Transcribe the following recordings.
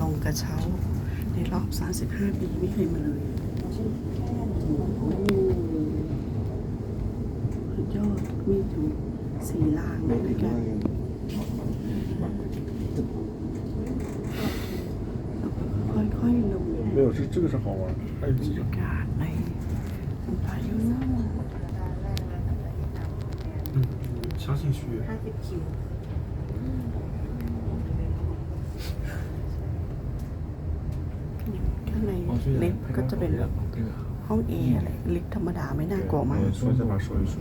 ลงกระเช้า ในรอบ 35 ปีไม่เคยมาเลยสุดยอดมีถึงสี่รางเลยด้วยกันแล้วก็ค่อยๆลง 没有，这这个是好玩的，还有几 บรร 个 ยากาศในพายุโน่น 嗯，相信区。 ข้างในลิฟต์ก็จะเป็นแบบห้องแอร์อะไรลิฟต์ธรรมดาไม่น่ากลัวมาก 我说再把说一说。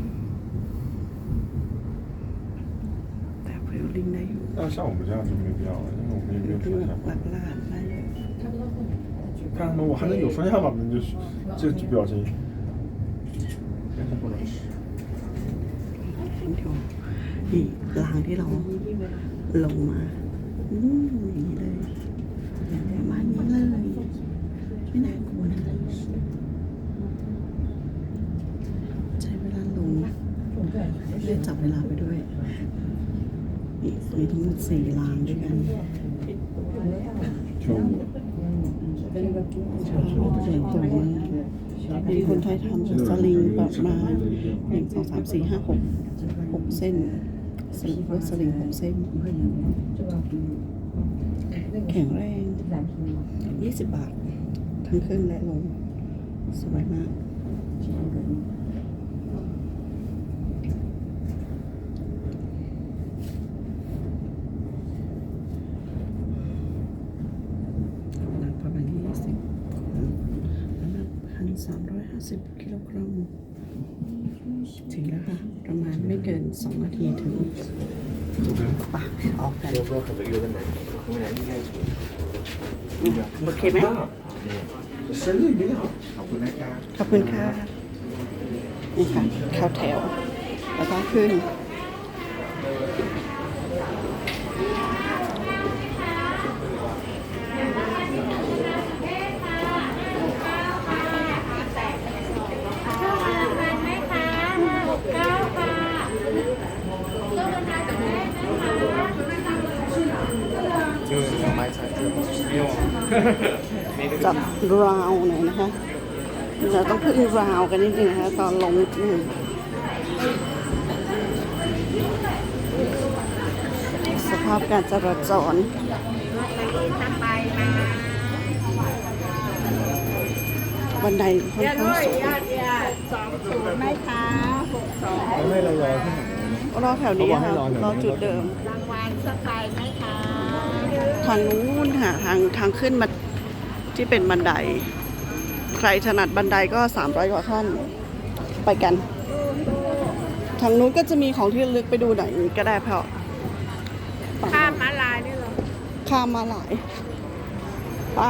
แต่ไวโอลินได้อยู่ 但像我们这样就没必要了，因为我们也没有 เป็น 双 แบ 下 บหลั 巴。 กล้านได้อยู่ 看他们，我还能有双下巴，那就是这就表情。但是不能吃。 เป็นดูนี่รางที่เราลงมาอืม เล่นจับเวลาไปด้วยนี่มีทั้งหมดสี่รางด้วยกัน跳舞。ชอบใหญ่โตมากมีคนไทยทำสลิงประมาณหนึ่งสองสามสี่ห้าหกหกเส้นสลิงรถสลิงหกเส้น แข็งแรงยี่สิบบาท ทั้งขึ้นและลง สวยมาก 1,350 กิโลกรัม ถึงแล้วค่ะ ประมาณไม่เกิน 2 นาทีถึงปะออกกัน โอเคไหม ขอบคุณค่ะ นี่ค่ะ เข้าแถว แล้วก็ขึ้น จับราวหน่อยนะคะ เราต้องพึ่งราวกันนิดนึงนะคะตอนลงนิดนึงสภาพการจราจรบันไดค่อนข้างสูงสองศูนย์ไหมคะหกสองให้เรารอที่ไหนรอแถวนี้ค่ะรอจุดเดิมรางวัลสกายไหมคะ ทางนู้นค่ะทางทางขึ้นมาที่เป็นบันได ใครถนัดบันไดก็ 300 กว่าขั้น ไปกัน ทางนู้นก็จะมีของที่ระลึกไปดูหน่อยก็ได้เพราะข้ามมาลายนี่เหรอข้ามมาหลายไป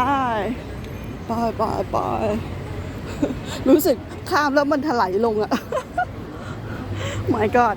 ไปไปไปรู้สึกข้ามแล้วมันถลายลงอะ my god